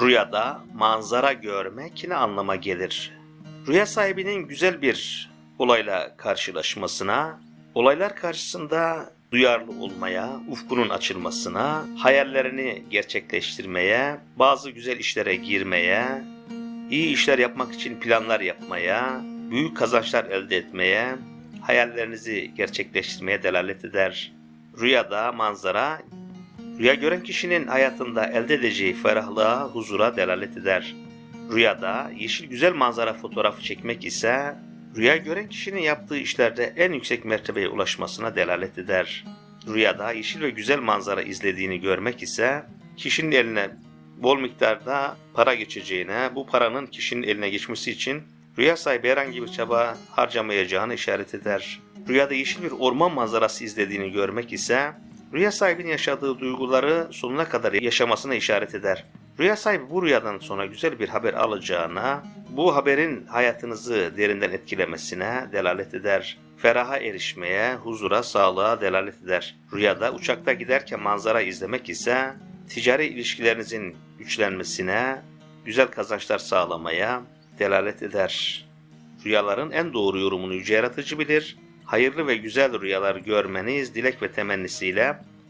Rüyada manzara görmek ne anlama gelir? Rüya sahibinin güzel bir olayla karşılaşmasına, olaylar karşısında duyarlı olmaya, ufkunun açılmasına, hayallerini gerçekleştirmeye, bazı güzel işlere girmeye, iyi işler yapmak için planlar yapmaya, büyük kazançlar elde etmeye, hayallerinizi gerçekleştirmeye delalet eder. Rüyada manzara Rüya gören kişinin hayatında elde edeceği ferahlığa, huzura delalet eder. Rüyada yeşil güzel manzara fotoğrafı çekmek ise rüya gören kişinin yaptığı işlerde en yüksek mertebeye ulaşmasına delalet eder. Rüyada yeşil ve güzel manzara izlediğini görmek ise kişinin eline bol miktarda para geçeceğine, bu paranın kişinin eline geçmesi için rüya sahibi herhangi bir çaba harcamayacağını işaret eder. Rüyada yeşil bir orman manzarası izlediğini görmek ise Rüya sahibinin yaşadığı duyguları sonuna kadar yaşamasına işaret eder. Rüya sahibi bu rüyadan sonra güzel bir haber alacağına, bu haberin hayatınızı derinden etkilemesine delalet eder. Feraha erişmeye, huzura, sağlığa delalet eder. Rüyada uçakta giderken manzara izlemek ise ticari ilişkilerinizin güçlenmesine, güzel kazançlar sağlamaya delalet eder. Rüyaların en doğru yorumunu yüce yaratıcı bilir. Hayırlı ve güzel rüyalar görmeniz dilek ve temennisiyle